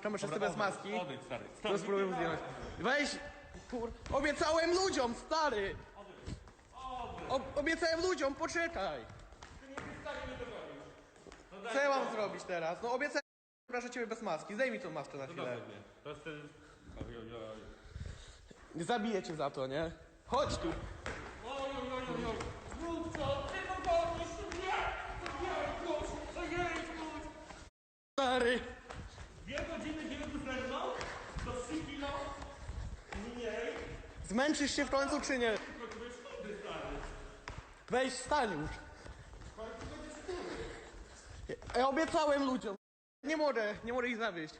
kamerzysty bez maski. Odejdź, stary. To spróbuję zdjąć. Weź, kur... Obiecałem ludziom, stary! Obiecałem ludziom, poczekaj! Co ja mam zrobić teraz? No obiecałem, proszę ciebie bez maski. Zdejmij tą maskę na chwilę. To jest ten... Oj, oj, oj. Nie zabiję cię za to, nie? Chodź tu! Oj, oj, oj, oj, oj. Zrób co? Ty to to! To to. Stary! Zmęczysz się w końcu czy nie? Weź, stań już! Ja obiecałem ludziom. Nie mogę, nie mogę ich zawieść.